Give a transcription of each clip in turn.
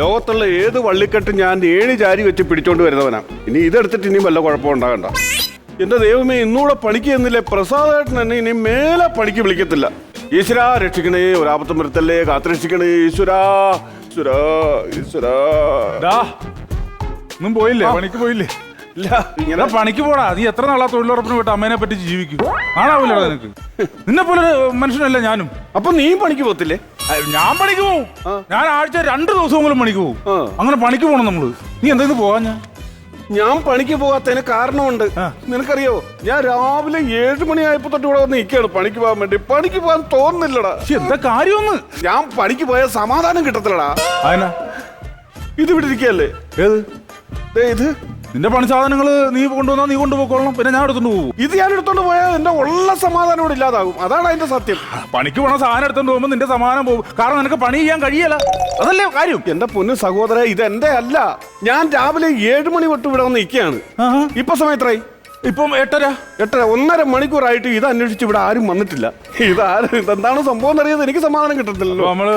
ലോകത്തുള്ള ഏത് വള്ളിക്കെട്ട് ഞാൻ ഏണി ചാരി വെച്ച് പിടിച്ചോണ്ട് വരുന്നവനാ. ഇനി ഇതെടുത്തിട്ട് ഇനിയും വല്ല കുഴപ്പം ഉണ്ടാകണ്ട. എന്റെ ദൈവമേ ഇന്നുകൂടെ പണിക്ക് എന്നില്ലേ പ്രസാദേട്ടൻ എന്നെ ഇനി മേലെ പണിക്ക് വിളിക്കത്തില്ല. ഈശ്വരാ രക്ഷിക്കണേ ഒരാപത്തും വരുത്തല്ലേ കാത്തുരക്ഷിക്കണേ ഈശ്വരാ ഈശ്വരാ ഈശ്വരാ. ഡാ ഒന്നും പോയില്ലേ? പണിക്ക് പോയില്ലേ? ഇല്ല. എടാ ഇങ്ങനെ പണിക്ക് പോടാ. നീ എത്ര നാളാ തൊഴിലുറപ്പിന് വിട്ട് അമ്മേനെ പറ്റി ജീവിക്കും? ആണാവൂലോ നിനക്ക്. നിന്നെ പോലെ മനുഷ്യനല്ല ഞാനും. അപ്പൊ നീ പണിക്ക് പോത്തില്ലേ ഞാൻ പണിക്ക് പോവും. ഞാൻ ആഴ്ച രണ്ട് ദിവസമെങ്കിലും പണിക്ക് പോവും. അങ്ങനെ പണിക്ക് പോണം നമ്മൾ. നീ എന്തെങ്കിലും പോവാ ഞാൻ? ഞാൻ പണിക്ക് പോകാത്തതിന് കാരണമുണ്ട്. നിനക്കറിയോ? ഞാൻ രാവിലെ ഏഴ് മണിയായപ്പോ തൊട്ട് ഇവിടെ വന്ന് നിൽക്കുകയാണ് പണിക്ക് പോകാൻ വേണ്ടി. പണിക്ക് പോകാൻ തോന്നുന്നില്ലടാ. എന്താ കാര്യമൊന്ന്? ഞാൻ പണിക്ക് പോയാൽ സമാധാനം കിട്ടത്തില്ലടാ. ഇത് ഇവിടെ ഏത്? ദേ ഇത്. നിന്റെ പണി സാധനങ്ങൾ നീ കൊണ്ടുവന്നാ നീ കൊണ്ടുപോയിക്കൊള്ളണം പിന്നെ ഞാൻ എടുത്തോണ്ട് പോകും ഇത് ഞാൻ എടുത്തോണ്ട് പോയാൽ എന്റെ ഉള്ള സമാധാനം ഇവിടെ ഇല്ലാതാകും. അതാണ് അതിന്റെ സത്യം. പണിക്ക് പോണ സാധനം എടുത്തോണ്ട് പോകുമ്പോ നിന്റെ സമാധാനം പോകും. കാരണം നിനക്ക് പണി ചെയ്യാൻ കഴിയല അതല്ലേ കാര്യം? എന്റെ പൊന്നു സഹോദര ഇത് എന്റെ അല്ല. ഞാൻ രാവിലെ ഏഴ് മണി തൊട്ട് ഇവിടെ വന്ന് നിൽക്കുകയാണ്. ഇപ്പൊ സമയം എത്രയായി ഇപ്പം എട്ടര? എട്ടര ഒന്നര മണിക്കൂറായിട്ട് ഇത് അന്വേഷിച്ച് ഇവിടെ ആരും വന്നിട്ടില്ല. ഇത് ആരും എന്താണ് സംഭവം എന്നറിയാതെ എനിക്ക് സമാധാനം കിട്ടത്തില്ലല്ലോ. നമ്മൾ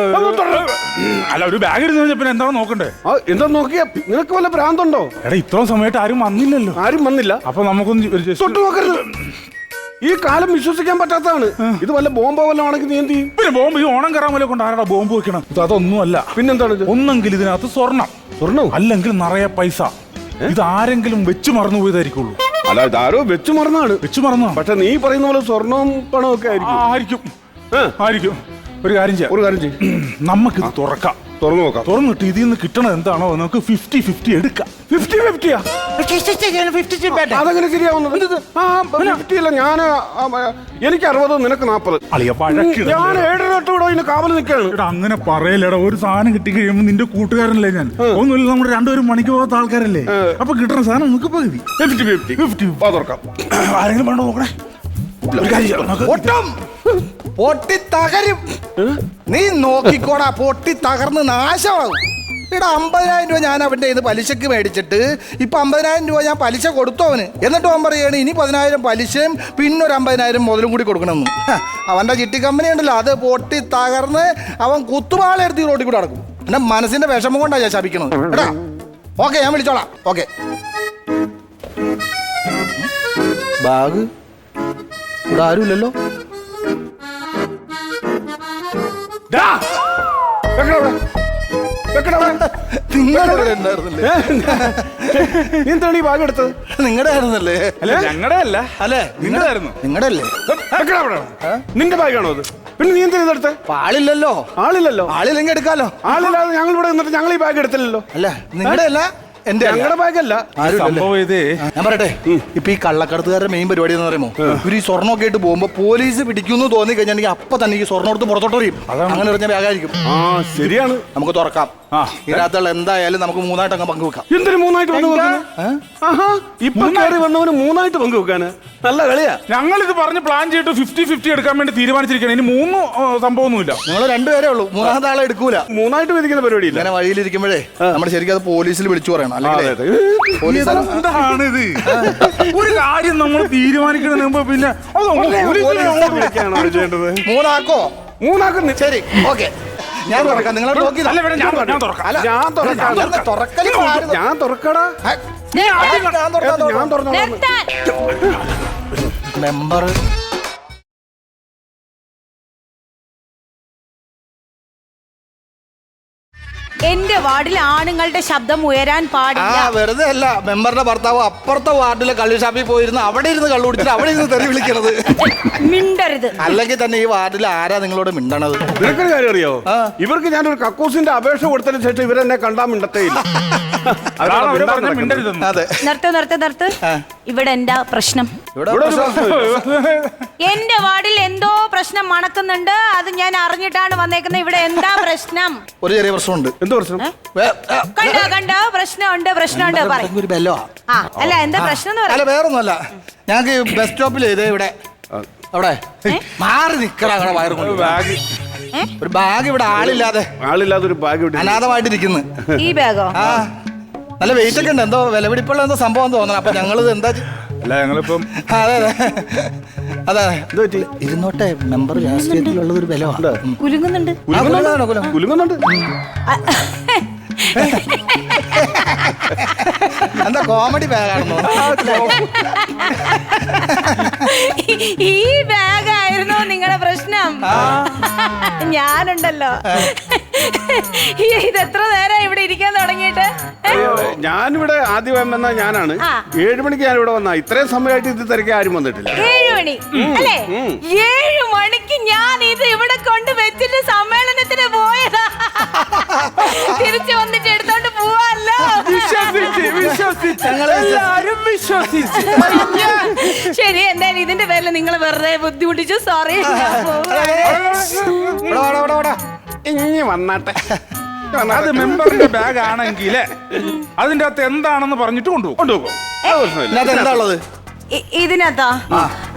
അല്ല ഒരു ബാഗ് ഇരുന്ന് കഴിഞ്ഞാ പിന്നെ എന്താണ് നോക്കണ്ടേ? ആ, എന്താ നോക്കിയാ? നിനക്ക് വല്ല ഭ്രാന്തുണ്ടോ? എടാ ഇത്രയും സമയത്ത് ആരും വന്നില്ലല്ലോ. ആരും വന്നില്ല. അപ്പൊ നമുക്കൊന്ന് ഒരു just- തൊട്ട് നോക്കരുത്. ഈ കാലം വിശ്വസിക്കാൻ പറ്റാത്തതാണ്. ഇത് വല്ല ബോംബോ വല്ല ആണെങ്കിൽ നീ എന്ത് ചെയ്യും? പിന്നെ ബോംബ് ഈ ഓണം കയറാൻ പോലെ കൊണ്ട് ആരാടാ ബോംബ് വെക്കണം? ഇത് അതൊന്നും അല്ല പിന്നെന്താണ് ഇത്? ഒന്നെങ്കിൽ ഇതിനകത്ത് സ്വർണം സ്വർണവും അല്ലെങ്കിൽ നിറയെ പൈസ. ഇത് ആരെങ്കിലും വെച്ച് മറന്നു പോയതായിരിക്കുള്ളൂ അല്ല ഇതാരോ വെച്ചു മറന്നാണ്. വെച്ച് മറന്നു പക്ഷെ നീ പറയുന്ന പോലെ സ്വർണവും പണവും ഒക്കെ ആയിരിക്കും. ആയിരിക്കും? ആയിരിക്കും. ഒരു കാര്യം ചെയ്യാം. ഒരു കാര്യം ചെയ്യും. നമുക്കിത് തുറക്കാം. തുറന്നു നോക്കാം. തുറന്നിട്ട് ഇതിൽ നിന്ന് കിട്ടണത് എന്താണോ നമുക്ക് ഫിഫ്റ്റി ഫിഫ്റ്റി എടുക്കാം. ഫിഫ്റ്റി ഫിഫ്റ്റിയാ അതെങ്ങനെ ശരിയാവുന്നത്? ഫിഫ്റ്റി അല്ല ഞാൻ എനിക്ക് അറുപത് നിനക്ക് നാപ്പത്. ഞാൻ ഏഴര തൊട്ട് ഇവിടെ ഇതിന് കാവൽ നിൽക്കാണ് എടാ അങ്ങനെ പറയലടാ. ഒരു സാധനം കിട്ടി കഴിയുമ്പോ നിന്റെ കൂട്ടുകാരനല്ലേ ഞാൻ? ഒന്നുമില്ല നമ്മുടെ രണ്ടുപേരും മണിക്ക് പോകാത്ത ആൾക്കാരല്ലേ? അപ്പൊ കിട്ടുന്ന സാധനം നമുക്ക് പകുതി ഫിഫ്റ്റി ഫിഫ്റ്റി ഫിഫ്റ്റി തുറക്കാം ആരെങ്കിലും വേണ്ട നോക്കണേ. ഒരു കാര്യം പൊട്ടും തകരും നീ നോക്കിക്കോടാ പൊട്ടി തകർന്ന് നാശമാകും. ഇവിടെ അമ്പതിനായിരം രൂപ ഞാൻ അവന്റെ ഇത് പലിശക്ക് മേടിച്ചിട്ട് ഇപ്പം അമ്പതിനായിരം രൂപ ഞാൻ പലിശ കൊടുത്തു അവന്. എന്നിട്ട് അവൻ പറയുകയാണ് ഇനി പതിനായിരം പലിശയും പിന്നെ ഒരു അമ്പതിനായിരം മുതലും കൂടി കൊടുക്കണമെന്ന്. അവന്റെ ചിട്ടി കമ്പനി ഉണ്ടല്ലോ അത് പൊട്ടി തകർന്ന് അവൻ കുത്തുപാളെടുത്ത് ഈ റോഡിൽ കൂടെ നടക്കും. എന്റെ മനസ്സിന്റെ വിഷമം കൊണ്ടാണ് ഞാൻ ശപിക്കണത്. എടാ ഓക്കെ ഞാൻ വിളിച്ചോളാം. ഓക്കെ. ബാഗ്? ഇവിടെ ആരുമില്ലല്ലോ? എന്താണ് ഈ ബാഗ് എടുത്തത്? നിങ്ങളുടെ ആയിരുന്നല്ലേ അല്ല ഞങ്ങളുടെ അല്ല? അല്ലേ നിങ്ങളുടെയായിരുന്നു നിങ്ങളുടെ അല്ലേ നിന്റെ ബാഗാണോ അത്? പിന്നെ നീ എന്തിനാ ഇതെടുത്ത്? ആളില്ലല്ലോ. ആളില്ലല്ലോ. ആളില്ലെങ്കിൽ എടുക്കാലോ. ആളില്ലാതെ ഞങ്ങൾ ഇവിടെ നിന്നിട്ട് ഞങ്ങൾ ഈ ബാഗ് എടുത്തില്ലല്ലോ. അല്ല നിങ്ങളുടെ അല്ല എന്റെ അല്ല. ഞങ്ങളുടെ ബാഗല്ല സംഭവം ഇതേ. ഞാൻ പറയട്ടെ ഇപ്പൊ ഈ കള്ളക്കടത്തുകാരുടെ മെയിൻ പരിപാടി എന്ന് പറയുമോ ഇവർ ഈ സ്വർണമൊക്കെ ആയിട്ട് പോകുമ്പോ പോലീസ് പിടിക്കുന്നു തോന്നി കഴിഞ്ഞാൽ അപ്പൊ തന്നെ ഈ സ്വർണം എടുത്ത് പുറത്തോട്ടറിയും അങ്ങനെ എറിഞ്ഞ ബാഗായിരിക്കും ശരിയാണ്. നമുക്ക് തുറക്കാം. ഇതിനകത്തുള്ള എന്തായാലും നമുക്ക് മൂന്നായിട്ട് അങ്ങ് പങ്കുവെക്കാം. എന്തിനു മൂന്നായിട്ട് പങ്കുവെക്കാൻ ഇപ്പൊ കയറി വന്നവന് മൂന്നായിട്ട് പങ്കു വെക്കാന് നല്ല കളിയാ. ഞങ്ങൾ ഇത് പറഞ്ഞ് പ്ലാൻ ചെയ്തിട്ട് ഫിഫ്റ്റി ഫിഫ്റ്റി എടുക്കാൻ വേണ്ടി തീരുമാനിച്ചിരിക്കുകയാണ്. ഇനി മൂന്ന് സംഭവമൊന്നുമില്ല. നിങ്ങൾ രണ്ടുപേരേ ഉള്ളൂ. മൂന്നാമത്തെ ആളെ എടുക്കൂല. മൂന്നായിട്ട് വിധിക്കുന്ന പരിപാടിയില്ല. ഇങ്ങനെ വഴിയിലിരിക്കുമ്പോഴേ നമ്മൾ ശരിക്കും അത് പോലീസിൽ വിളിച്ചു പറയണം. അല്ലെങ്കിൽ അതെ, അതെ. പോലീസ് എന്താണ് ഇത്? ഒരു കാര്യം നമ്മൾ തീരുമാനിക്കുന്നതിന് മുമ്പ് പിന്നെ മൂന്നാക്കോ? മൂന്നാക്കുന്ന ശരി ഓക്കെ. ഞാൻ തുറക്കാം. നിങ്ങളെ നോക്കി അല്ല വേണ്ട ഞാൻ തുറ- ഞാൻ തുറക്കാം. ഞാൻ തുറക്കടാ. ഞാൻ തുറക്കാം, മെമ്പർ എന്റെ വാർഡിൽ ആണുങ്ങളുടെ ശബ്ദം ഉയരാൻ ആ പാടില്ല വെറുതെ അല്ല. മെമ്പറുടെ ഭർത്താവ് അപ്പുറത്തെ വാർഡിലെ കള്ളി ഷാപ്പിൽ പോയിരുന്ന്. അവിടെ ഇരുന്ന് കള്ളു കുടിച്ചിട്ട് അവിടെ ഇരുന്ന് തെറി വിളിക്കണത്. മിണ്ടരുത്. അല്ലെങ്കിൽ തന്നെ ഈ വാർഡിൽ ആരാ നിങ്ങളോട് മിണ്ടണത്? നിനക്കൊരു കാര്യം അറിയോ ഇവർക്ക് ഞാനൊരു കക്കൂസിന്റെ അപേക്ഷ കൊടുത്തതിന് ശേഷം ഇവരെന്നെ കണ്ടാ മിണ്ടത്തേ ഇല്ല. അതാണ് അവർ പറഞ്ഞ മിണ്ടരുതെന്ന്. അതെ. നിർത്ത് നിർത്ത് നിർത്ത്. ഇവിടെ എന്താ പ്രശ്നം? ഇവിടെ ഇവിടെ ഒരു പ്രശ്നമില്ല. എന്റെ വാർഡിൽ എന്തോ പ്രശ്നം മണക്കുന്നുണ്ട്. അത് ഞാൻ അറിഞ്ഞിട്ടാണ് വന്നേക്കുന്നത്. ഇവിടെ എന്താ പ്രശ്നം? ഒരു ചെറിയ പ്രശ്നമുണ്ട്. എന്ത് പ്രശ്നം? കണ്ടോ കണ്ടോ? പ്രശ്നമുണ്ട് പ്രശ്നമുണ്ട് പറ ഒരു ബെല്ലോ ആ അല്ല എന്താ പ്രശ്നം എന്ന് അല്ല വേറൊന്നുമല്ല. ഞങ്ങൾക്ക് ബസ് സ്റ്റോപ്പിൽ ഇതേ ഇവിടെ. അവിടെ. മാറി നിക്കട വയറ് കൊണ്ട്. ബാഗ് ഒരു ബാഗ് ഇവിടെ ആളില്ലാതെ. ആളില്ലാതെ ഒരു ബാഗ് ഇവിടെ അനാഥമായിട്ടിരിക്കുന്നു ഈ ബാഗോ ആ. നല്ല വെയിറ്റ് ഒക്കെ ഉണ്ട്. എന്തോ വിലപിടിപ്പുള്ള എന്തോ സംഭവം തോന്നണം. അപ്പൊ ഞങ്ങൾ എന്താ ചെ- അല്ല ഞങ്ങളിപ്പം അതെ അതെ. അതെ ഇരുന്നോട്ടെ മെമ്പർ രാഷ്ട്രീയത്തിലുള്ളത് ഒരു ബലമാണ് കുലുങ്ങുന്നുണ്ട്. കുലുങ്ങുന്നുണ്ട് കുലുങ്ങുന്നുണ്ട്? ആ, എന്താ കോമഡി ബാഗാണെന്നോ ഈ നിങ്ങളുടെ പ്രശ്നം? ഞാനുണ്ടല്ലോ. ഇത് എത്ര നേരം ഇവിടെ ഇരിക്കാൻ തുടങ്ങിയിട്ട്? ഞാനിവിടെ ആദ്യം വന്ന ഞാനാണ്. ഏഴു ഏഴ് മണിക്ക് ഞാൻ ഇവിടെ വന്ന. ഇത്രയും സമയമായിട്ട് ഇത് തിരക്കി ആരും വന്നിട്ടില്ല. ഏഴു മണി. അല്ലേ? ഏഴ് മണിക്ക് എല്ലാരും വിശ്വസിച്ച്. ശരി എന്തായാലും ഇതിന്റെ പേരിൽ നിങ്ങൾ വെറുതെ ബുദ്ധിമുട്ടിച്ചു. സോറി ഇനി വന്നാട്ടെ. അത് മെമ്പറിന്റെ ബാഗ് ആണെങ്കിൽ അതിന്റെ അകത്ത് എന്താണെന്ന് പറഞ്ഞിട്ട് കൊണ്ടുപോകും. കൊണ്ടുപോകും. എന്താ ഉള്ളത്? ഇതിനകത്താ?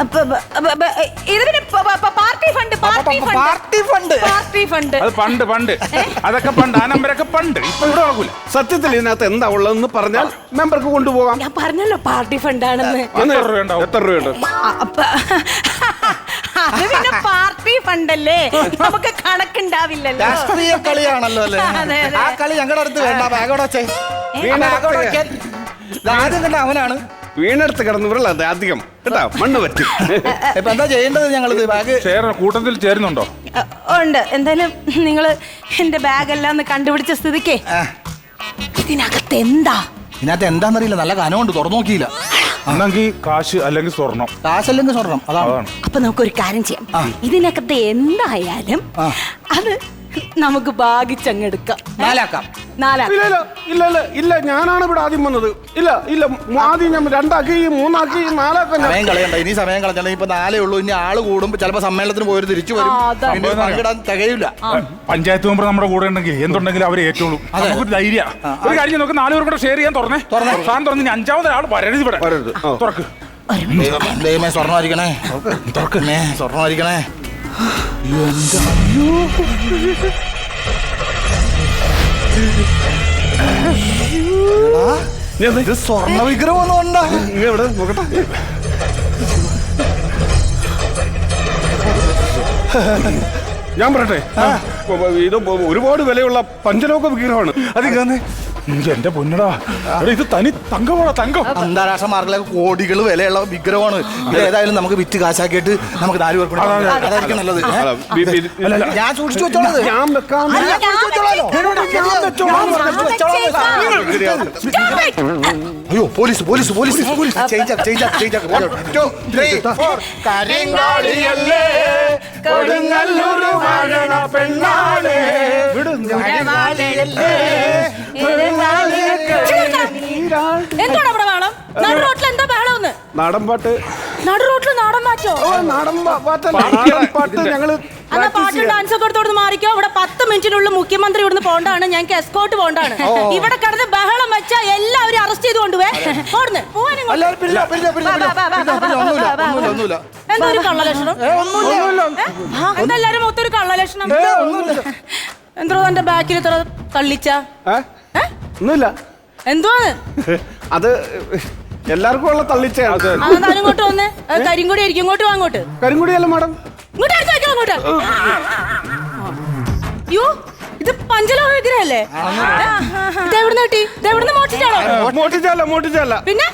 അപ്പ- ബ- ബ- ബ- ഇതിന് പ- പ- പ- party fund party fund. Party fund. Party fund. അത് പണ്ട് പണ്ട്. അതൊക്കെ പണ്ട് ആ നമ്പരൊക്കെ പണ്ട്. ഇപ്പൊ ഇവിടെ സത്യത്തിൽ ഇതിനകത്ത് എന്താ ഉള്ളതെന്ന് പറഞ്ഞാൽ മെമ്പർക്ക് കൊണ്ടുപോകാം. ഞാൻ പറഞ്ഞല്ലോ പാർട്ടി ഫണ്ടാണെന്ന്. എത്ര രൂപയുണ്ടാവും? എത്ര രൂപയുണ്ട് അപ്പ അത് പിന്നെ പാർട്ടി ഫണ്ടല്ലേ? നമുക്ക് കണക്കുണ്ടാവില്ലല്ലോ. രാഷ്ട്രീയ കളിയാണല്ലോ അല്ലേ. ആ കളി ഞങ്ങളുടെ അടുത്ത് വേണ്ട ബാഗോടെ ആദ്യം കണ്ട അവനാണ്. വീണെടുത്ത് കിടന്ന് വിരളത് അധികം. കേട്ടാ? മണ്ണ് പറ്റും. ഇപ്പൊ എന്താ ചെയ്യേണ്ടത് ഞങ്ങൾ ബാഗ് ചേരണ കൂട്ടത്തിൽ ചേരുന്നുണ്ടോ? ഉണ്ട്. എന്തായാലും നിങ്ങൾ എന്റെ ബാഗെല്ലാം ഒന്ന് കണ്ടുപിടിച്ച സ്ഥിതിക്ക്. ഇതിനകത്ത് എന്താ? ഇതിനകത്ത് എന്താന്നറിയില്ല. നല്ല കനമുണ്ട്. തുറന്നു നോക്കിയില്ല. കാശ് അല്ലെങ്കിൽ സ്വർണം. കാശല്ലെങ്കിൽ സ്വർണം. അതാണ്. അപ്പൊ നമുക്കൊരു കാര്യം ചെയ്യാം. ഇതിനകത്ത് എന്തായാലും അത് നമുക്ക് ഭാഗിച്ചങ്ങെടുക്കാം നാലാക്കാം. നാലാം ഇല്ല ഇല്ല ഇല്ല ഇല്ല ഇല്ല ഞാനാണ് ഇവിടെ ആദ്യം വന്നത്. ഇല്ല ഇല്ല ആദ്യം ഞാൻ രണ്ടാക്കി മൂന്നാക്കി നാലാക്കി സമയം കളയണ്ട ഇനി സമയം കളഞ്ഞാൽ ഇപ്പൊ നാലേ ഉള്ളൂ ഇനി ആൾ കൂടുമ്പോ ചിലപ്പോ സമ്മേളനത്തിന് പോയൊരു തിരിച്ചു വരും. പിന്നെ പങ്കിടാൻ തികയില്ല. പഞ്ചായത്ത് മെമ്പർ നമ്മുടെ കൂടെ ഉണ്ടെങ്കിൽ എന്തുണ്ടെങ്കിലും അവരെ ഏറ്റോളൂ നമുക്കൊരു ധൈര്യം. ഒരു കാര്യം നമുക്ക് നാലുപേർ കൂടെ ഷെയർ ചെയ്യാൻ തുറന്നേ. സാധനം തുറന്ന് ഇനി അഞ്ചാമത് ആൾ വരരുത് ഇവിടെ. വരരുത്. തുറക്ക്. ദൈവം- ദൈവമേ സ്വർണമായിരിക്കണേ തുറക്കുന്നേ സ്വർണമായിരിക്കണേ ദേ- ഇത് സ്വർണ വിഗ്രഹം ഒന്നും ഉണ്ടാ ഇങ്ങ് എവിടെ നോക്കട്ടെ. ഞാൻ പറയട്ടെ ഇത് ഒരുപാട് വിലയുള്ള പഞ്ചലോക വിഗ്രഹമാണ്. അത് എന്റെ പൊന്നടാ. ഇത് തനി തങ്കമാണോ തങ്കം. അന്താരാഷ്ട്ര മാർക്കിലൊക്കെ കോടികൾ വിലയുള്ള വിഗ്രഹമാണ്. ഇത് ഏതായാലും നമുക്ക് വിറ്റ് കാശാക്കിയിട്ട് നമുക്ക് നാല് പേർക്ക് അതെ, അതെ. അതായിരിക്കും നല്ലത്. ഞാൻ സൂക്ഷിച്ചു വെച്ചോളത് ഞാൻ വെക്കാം. അയ്യോ police police. Police police change change change. കരിങ്കാളിയല്ലേ? Kodungallur വാഴണ പെണ്ണാളേ. കരിങ്കാളിയല്ലേ? നാടൻ പാട്ട്. നടു റോട്ടിൽ നാടൻ മാറ്റോ ഓ, നാടൻ പാ- പാട്ടല്ല നാടൻ പാട്ട് ഞങ്ങൾ എന്നാ practice പാട്ടും ചെയ്യാം. ഡാൻസ് ഒക്കെ എടുത്തോട് മാറിക്കോ. ഇവിടെ പത്ത് മിനിറ്റിനുള്ളിൽ മുഖ്യമന്ത്രി ഇവിടുന്ന് പോണ്ടാണ്. ഞങ്ങൾക്ക് എസ്കോട്ട് പോണ്ടാണ്. ഇവിടെ കിടന്ന് ബഹളം വെച്ചാ എല്ലാവരും അറസ്റ്റ് ചെയ്ത് കൊണ്ടുപോയി. ഓടുന്ന്. അല്ല വാ, വാ, വാ, വാ, ഒന്നുമില്ല വാ, ഒന്നുമില്ല. ഒന്നുമില്ല. എന്താ ഒരു കള്ളലക്ഷണം? ഒന്നുമില്ല? ആ, എന്താ എല്ലാരും തന്റെ ബാക്കിൽ ഇത്ര തള്ളിച്ച? ഏ? ഒന്നുമില്ല. എന്തുവാണ് അത് എല്ലാവർക്കും ഉള്ള തള്ളിച്ചയാണ്. അതെന്താ ഇങ്ങോട്ട് വന്ന്? കരിങ്കൊടി ആയിരിക്കും. ഇങ്ങോട്ട് അങ്ങോട്ട്. കരിങ്കുടിയല്ല മാഡം. ഇങ്ങോട്ട് അടുത്ത് വെക്കാം അങ്ങോട്ട്. ഇത് പഞ്ചലോഹ വിഗ്രഹല്ലേ? ഇത് എവിടുന്ന് കിട്ടി? ഇത് എവിടുന്ന് മോഷിച്ചാണോ മോട്ടിച്ചല്ല മോട്ടിച്ചല്ല പിന്നെ?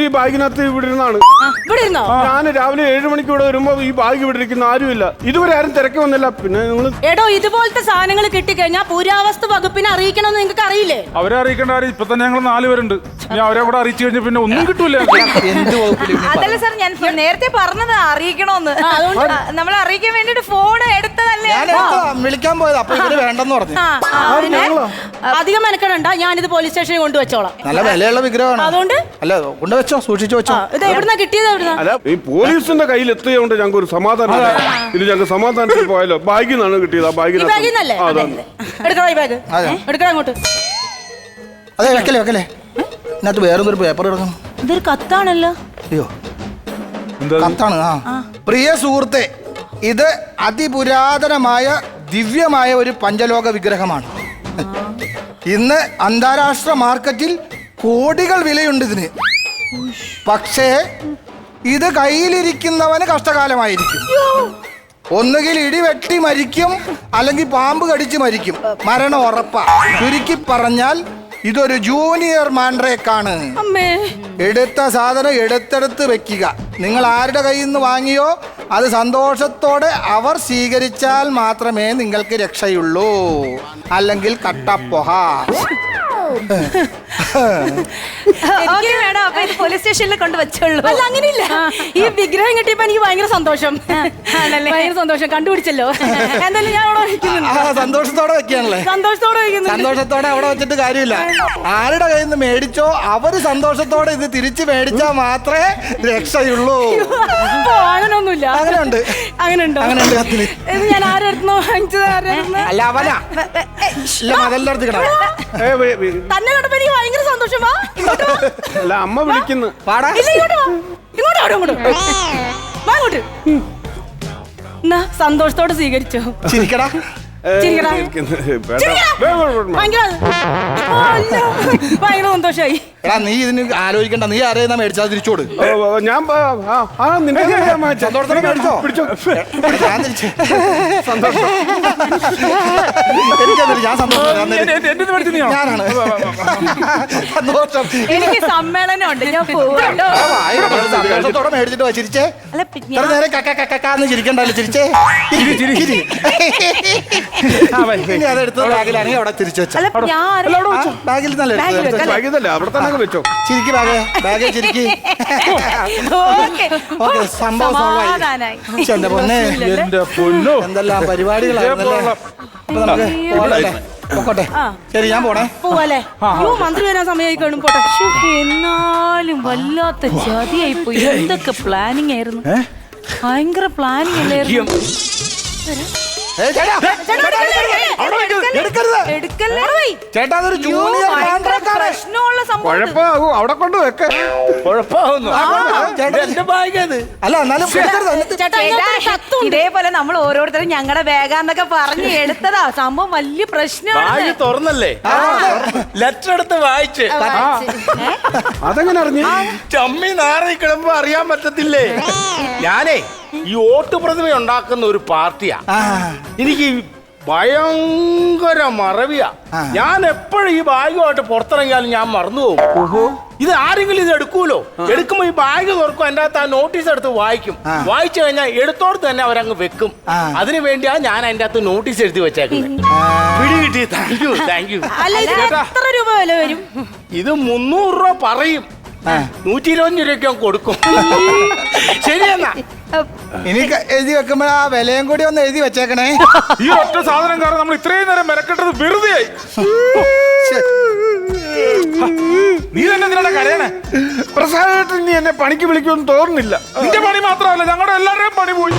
ഈ ബാഗിനകത്ത് ഇവിടെ ഇരുന്നാണ്. ഇവിടെ ഇരുന്നോ? ഞാൻ രാവിലെ ഏഴു മണിക്ക് ഇവിടെ വരുമ്പോ ഈ ബാഗ് ഇവിടെ ഇരിക്കുന്ന ആരുമില്ല. ഇതുവരെ ആരും തിരക്കി വന്നില്ല. പിന്നെ നിങ്ങൾ എടോ ഇതുപോലത്തെ സാധനങ്ങൾ കിട്ടിക്കഴിഞ്ഞാൽ പുരാവസ്തു വകുപ്പിനെ അറിയിക്കണമെന്ന് നിങ്ങൾക്ക് അറിയില്ലേ അവരെ അറിയിക്കേണ്ട കാര്യം ഇപ്പൊ തന്നെ ഞങ്ങൾ നാലുപേരുണ്ട് ഞാൻ അവരെ കൂടെ അറിയിച്ചു കഴിഞ്ഞാൽ പിന്നെ ഒന്നും കിട്ടൂല. അതല്ല സാർ ഞാൻ നേരത്തെ പറഞ്ഞത് അറിയിക്കണോന്ന്. അതുകൊണ്ട് നമ്മൾ അറിയിക്കാൻ വേണ്ടിട്ട് ഫോൺ എടുത്തതല്ലേ? ഞാൻ വിളിക്കാൻ പോയത്. അപ്പൊ ഇവർ വേണ്ടെന്ന് പറഞ്ഞു. അധികം മെനക്കെടണ്ട. ഞാനിത് പോലീസ് സ്റ്റേഷനിൽ കൊണ്ടുവച്ചോളാം. നല്ല വിലയുള്ള വിഗ്രഹമാണ്. അതുകൊണ്ട് അല്ല കൊണ്ടുവച്ചോ സൂക്ഷിച്ചു വെച്ചോ. ഇത് എവിടുന്നാ കിട്ടിയത് എവിടുന്നാ? അല്ല ഈ പോലീസിന്റെ കയ്യിൽ എത്തിയതുകൊണ്ട് ഞങ്ങൾക്ക് ഒരു സമാധാനം ഇത് ഞങ്ങൾക്ക് സമാധാനത്തിൽ പോയാലോ? ബാഗിൽ നിന്നാണ് കിട്ടിയത് ആ ഈ ബാഗിൽ നിന്നല്ലേ? ബാഗിനകത്ത് അതാണ് എടുക്കണോ ഈ ബാഗ്? അതെ. എടുക്കണം അങ്ങോട്ട്? അതെ വെക്കല്ലേ വെക്കല്ലേ. ഇതിനകത്ത് വേറൊരു പേപ്പർ കിടക്കണം ഇതൊരു കത്താണല്ലോ. അയ്യോ. എന്താ കത്താണ് ആ. പ്രിയ സുഹൃത്തെ ഇത് അതിപുരാതനമായ ദിവ്യമായ ഒരു പഞ്ചലോക വിഗ്രഹമാണ്. ഇന്ന് അന്താരാഷ്ട്ര മാർക്കറ്റിൽ കോടികൾ വിലയുണ്ട് ഇതിന്. പക്ഷേ ഇത് കയ്യിലിരിക്കുന്നവന് കഷ്ടകാലമായിരിക്കും. ഒന്നുകിൽ ഇടി വെട്ടി മരിക്കും അല്ലെങ്കിൽ പാമ്പ് കടിച്ച് മരിക്കും. മരണം ഉറപ്പാ. ചുരുക്കി പറഞ്ഞാൽ ഇതൊരു ജൂനിയർ മാൻഡ്രേക്കാണ്. എടുത്ത സാധനം എടുത്തെടുത്ത് വെക്കുക. നിങ്ങൾ ആരുടെ കയ്യിൽ നിന്ന് വാങ്ങിയോ? അത് സന്തോഷത്തോടെ അവർ സ്വീകരിച്ചാൽ മാത്രമേ നിങ്ങൾക്ക് രക്ഷയുള്ളൂ. അല്ലെങ്കിൽ കട്ടപ്പൊഹ. എനിക്ക് വേണം അപ്പൊ ഇത് പോലീസ് സ്റ്റേഷനിൽ കൊണ്ട് വെച്ചോളൂ അല്ല അങ്ങനെയില്ല. ഈ വിഗ്രഹം കിട്ടിയപ്പോ എനിക്ക് ഭയങ്കര സന്തോഷം. ആണല്ലേ? ഭയങ്കര സന്തോഷം. കണ്ടുപിടിച്ചല്ലോ. എന്തായാലും ഞാൻ അവിടെ വയ്ക്കുന്നുണ്ട് സന്തോഷത്തോടെ വെക്കാണല്ലേ സന്തോഷത്തോടെ വെക്കുന്നു സന്തോഷത്തോടെ അവിടെ വെച്ചിട്ട് കാര്യമില്ല. ആരുടെ കയ്യിൽ നിന്ന് മേടിച്ചോ അവർ സന്തോഷത്തോടെ ഇത് തിരിച്ചു മേടിച്ചാൽ മാത്രമേ രക്ഷയുള്ളൂ. അങ്ങനൊന്നുമില്ല. അങ്ങനെയുണ്ട്. അങ്ങനെ ഉണ്ട് കത്തിൽ. ഇത് ഞാൻ ആരുടെ അടുത്തുനിന്നോ വാങ്ങിച്ചത് ആരുടെ അടുത്തുനിന്ന്? അല്ല അവനാ. ഏ, വേ- വേ- തന്നെ കണ്ടപ്പോ എനിക്ക് ഭയങ്കര സന്തോഷം. ഇങ്ങോട്ട് വാ. അല്ല അമ്മ വിളിക്കുന്നു. പാടാ. ഇല്ല ഇങ്ങോട്ട് വാ. ഇങ്ങോട്ട് വാ, ഇങ്ങോട്ട് വാ. ഇങ്ങോട്ട്. എന്നാ സന്തോഷത്തോടെ സ്വീകരിച്ചോ? ചിരിക്കടാ. വേണ്ട. ഭയങ്കര സന്തോഷമായി അല്ല. ഭയങ്കര സന്തോഷായി. എടാ നീ ഇതിന് ആലോചിക്കണ്ട. നീ ആരെയും മേടിച്ചാൽ തിരിച്ചോട്. ഞാൻ സന്തോഷത്തോടെ മേടിച്ചോ? പിടിച്ചോ. ഞാൻ തിരിച്ച്. ഞാൻ സന്തോഷം. ഞാനാണ്. സന്തോഷം. എനിക്ക് സമ്മേളനം ഉണ്ട്. ഞാൻ പോവാട്ടോ. സന്തോഷത്തോടെ മേടിച്ചിട്ട് ചിരിച്ചേ. അല്ല ഇത്ര നേരം കക്ക കക്ക കക്കാന്ന് ചിരിക്കണ്ടല്ലോ ചിരിച്ചേ. ചിരി. ഇനി അതെടുത്ത് ബാഗിലാണെങ്കിൽ അവിടെ തിരിച്ചു വെച്ചാ. അല്ല ഞാൻ ബാഗിൽ നല്ല ബാഗിൽ വെക്കാം. അവിടെ തന്നെ വെച്ചോ. ചിരിക്ക് ബാഗ് ബാഗ് ചിരിക്ക്. ഓക്കേ. ഓക്കെ സംഭവം solve ആയി. സമാധാനായി. ശ്ശെ, എന്റെ പൊന്നെ. എന്റെ പൊന്നോ. എന്തെല്ലാം പരിപാടികളായിരുന്നല്ലേ അപ്പൊ നമുക്ക് പോകണ്ടല്ലേ? പൊക്കോട്ടെ. ശരി ഞാൻ പോണേ. പോവാല്ലേ? അയ്യോ മന്ത്രി വരാൻ സമയമായി കാണും പോട്ടെ. ശ്ശോ, എന്നാലും വല്ലാത്ത ചതിയായി പോയി എന്തൊക്കെ പ്ലാനിങ് ആയിരുന്നു? ഭയങ്കര പ്ലാനിങ് അല്ലായിരുന്നു ചേട്ടാ, അതൊരു ജൂനിയർ പ്രശ്നമുള്ള സംഭവം കുഴപ്പമാകും. അവിടെ കൊണ്ട് വെക്ക. കുഴപ്പമാവുന്നു ചേട്ടാ. എന്റെ ബാഗ് അത് അല്ല എന്നാലും ചേട്ടാ ഇതേപോലെ നമ്മൾ ഓരോരുത്തരും ഞങ്ങളുടെ വേഗാന്നൊക്കെ പറഞ്ഞ് എടുത്തതാ. സംഭവം വലിയ പ്രശ്നമാണ്. ബാഗ് തുറന്നല്ലേ? ലെറ്റർ എടുത്ത് വായിച്ച്. അതെങ്ങനെ അറിഞ്ഞു? ചമ്മി നാറി കിടമ്പോ അറിയാൻ പറ്റത്തില്ലേ? ഞാനേ ഈ ഓട്ട് പ്രതിമ ഉണ്ടാക്കുന്ന ഒരു പാർട്ടിയാ. എനിക്ക് ഭയങ്കര മറവിയാ. ഞാൻ എപ്പോഴും ഈ ബാഗുമായിട്ട് പുറത്തിറങ്ങിയാലും ഞാൻ മറന്നു പോകും. ഇത് ആരെങ്കിലും ഇത് എടുക്കൂലോ? എടുക്കുമ്പോ ഈ ബാഗ് തുറക്കും എന്റെ അകത്ത് ആ നോട്ടീസ് എടുത്ത് വായിക്കും. വായിച്ചു കഴിഞ്ഞാൽ എടുത്തോടത്ത് തന്നെ അവരങ്ങ് വെക്കും. അതിനു വേണ്ടിയാ ഞാൻ അതിന്റെ അകത്ത് നോട്ടീസ് എഴുതി വെച്ചേക്കുന്നത്. പിടി കിട്ടി? താങ്ക് യു യു ഇത് മുന്നൂറ് രൂപ പറയും. നൂറ്റി ഇരുപത്തഞ്ച് രൂപയ്ക്ക് ഞാൻ കൊടുക്കും. ശരിയെന്നാ. ഇനി ക- എഴുതി വെക്കുമ്പോ ആ വിലയും കൂടി ഒന്ന് എഴുതി വെച്ചേക്കണേ. ഈ ഒറ്റ സാധനം കാരണം നമ്മൾ ഇത്രയും നേരം മെനക്കെട്ടത് വെറുതെയായി. ശ്ശെ. നീ തന്നെ നിന്നെ കരയണേ? പ്രസാദായിട്ട് നീ എന്നെ പണിക്ക് വിളിക്കുമെന്ന് തോന്നുന്നില്ല. നിന്റെ പണി മാത്രമല്ല ഞങ്ങളുടെ എല്ലാവരുടെയും പണി പോയി.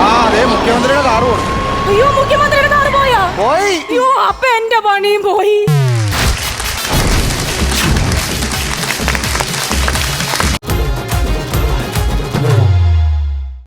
ആ അതെ മുഖ്യമന്ത്രിയുടെ കാറ് കൊടുത്തു. അയ്യോ മുഖ്യമന്ത്രിയുടെ കാറ് പോയോ? പോയി. അയ്യോ അപ്പൊ എന്റെ പണിയും പോയി.